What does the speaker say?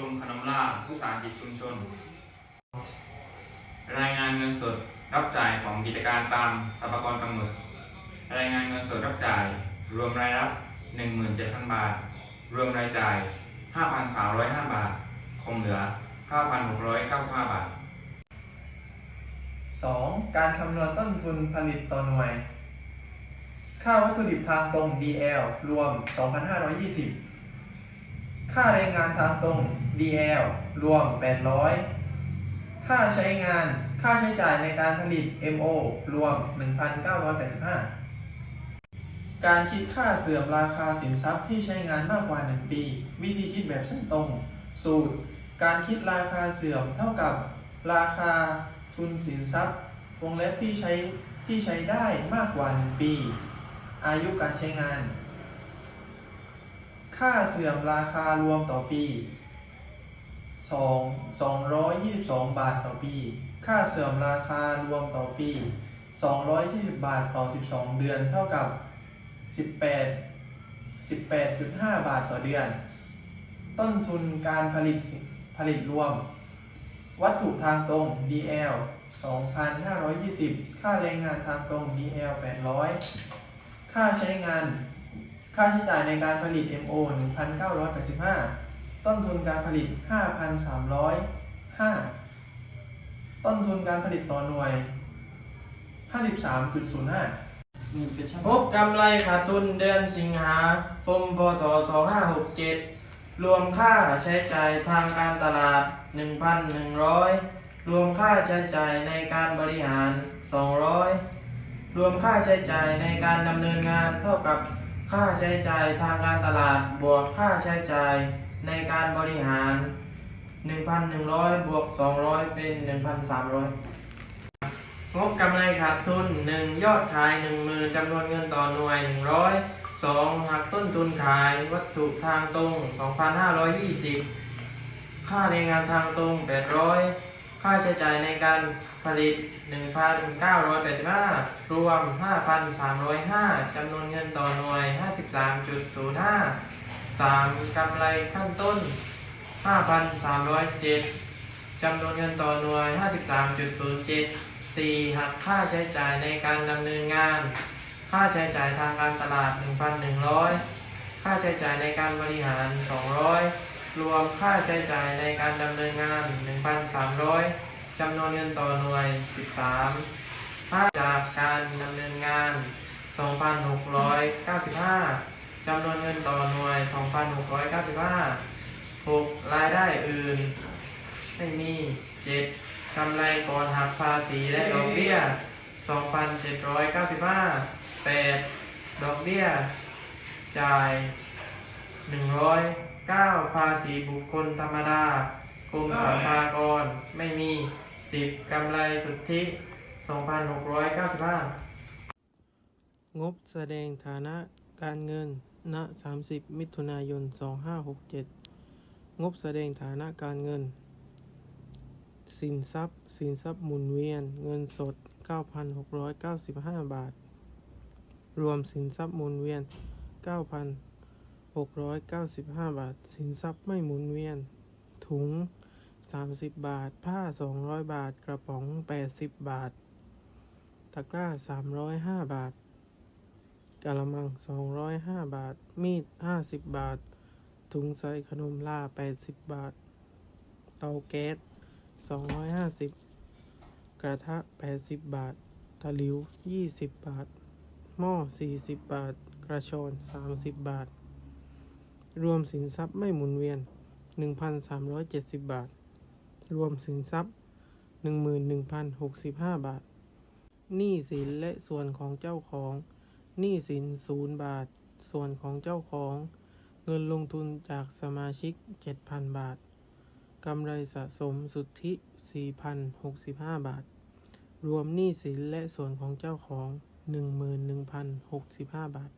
ลุ่มขนมล่าผู้สาหกิจชุมชน รายงานเงินสดรับจ่ายของกิจการตามสรรพากรกำหนดรายงานเงินสดรับจ่าย รวมรายรับ 17,000 บาท รวมรายจ่าย 5,305 บาท คงเหลือ 9,695 บาท 2. การคำนวณต้นทุนผลิตต่อหน่วย ค่าวัตถุดิบทางตรง DL รวม 2,520 ค่าแรงงานทางตรง DL รวม 800 ค่าใช้งาน ค่าใช้จ่ายในการผลิต MO รวม 1,985 การคิดค่าเสื่อมราคาสินทรัพย์ที่ใช้งานมากกว่า 1 ปี วิธีคิดแบบเส้นตรง สูตร การคิดราคาเสื่อมเท่ากับ ราคาทุนสินทรัพย์ วงเล็บที่ใช้ที่ใช้ได้มากกว่า 1 ปี อายุการใช้งาน ค่าเสื่อมราคารวมต่อปี 2 222 บาทต่อปี ค่าเสื่อมราคารวมต่อปี 220 บาทต่อ 12 เดือนเท่ากับ 18 18.5 บาทต่อเดือน ต้นทุนการผลิตผลิตรวม วัตถุทางตรง DL 2,520 ค่าแรงงานทางตรง DL 800 ค่าใช้งาน ค่าใช้จ่ายในการผลิต MO 1,985 ต้นทุนการผลิต 5,305 ต้นทุนการผลิตต่อหน่วย 53.05พบกำไรขาดทุนเดือนสิงหาคมพศ 2567 รวมค่าใช้จ่ายทางการตลาด 1,100 รวมค่าใช้จ่ายในการบริหาร 200 รวมค่าใช้จ่ายในการดำเนินงานเท่ากับ ค่าใช้จ่ายทางการตลาดบวกค่าใช้จ่ายในการบริหาร 1,100 บวก 200 เป็น 1,300 งบกำไรขาดทุน 1. ยอดขาย 1 มือจำนวนเงินต่อหน่วย 100 2. หักต้นทุนขายวัตถุทางตรง 2,520 ค่าแรงงานทางตรง 800 ค่าใช้จ่ายในการผลิต 1,985 รวม 5,305จำนวนเงินต่อหน่วย 53.05 3. กำไรขั้นต้น 5,307จำนวนเงินต่อหน่วย 53.07 4. หักค่าใช้จ่ายในการดำเนินงาน ค่าใช้จ่ายทางการตลาด 1,100 ค่าใช้จ่ายในการบริหาร 200 รวมค่าใช้จ่ายในการดำเนินงาน 1,300จำนวนเงินต่อหน่วย 13ค่าจากการดำเนินงาน 2,695จำนวนเงินต่อหน่วย 2,695 6. รายได้อื่น ไม่มี 7. กำไรก่อนหักภาษีและดอกเบี้ย 2,795 8. ดอกเบี้ย จ่าย 109 ภาษีบุคคลธรรมดากรมสรรพากรไม่มี 10. กำไรสุทธิ 2,695 งบแสดงฐานะการเงิน ณ 30 มิถุนายน 2567 งบแสดงฐานะการเงิน สินทรัพย์ สินทรัพย์หมุนเวียน เงินสด 9,695 บาท รวมสินทรัพย์หมุนเวียน 695 บาท สินทรัพย์ไม่หมุนเวียน ถุง 30 บาท ผ้า 200 บาท กระป๋อง 80 บาท ตะกร้า 305 บาทกะละมัง 205 บาท มีด 50 บาท ถุงใส่ขนมล่า 80 บาท เตาแก๊ส 250 กระทะ 80 บาท ตะหลิว 20 บาท หม้อ 40 บาท กระชอน 30 บาท รวมสินทรัพย์ไม่หมุนเวียน 1,370 บาท รวมสินทรัพย์ 11,065 บาท หนี้สินและส่วนของเจ้าของ หนี้สินศูนย์บาท ส่วนของเจ้าของ เงินลงทุนจากสมาชิก 7,000 บาท กำไรสะสมสุทธิ 4,065 บาท รวมหนี้สินและส่วนของเจ้าของ 11,065 บาท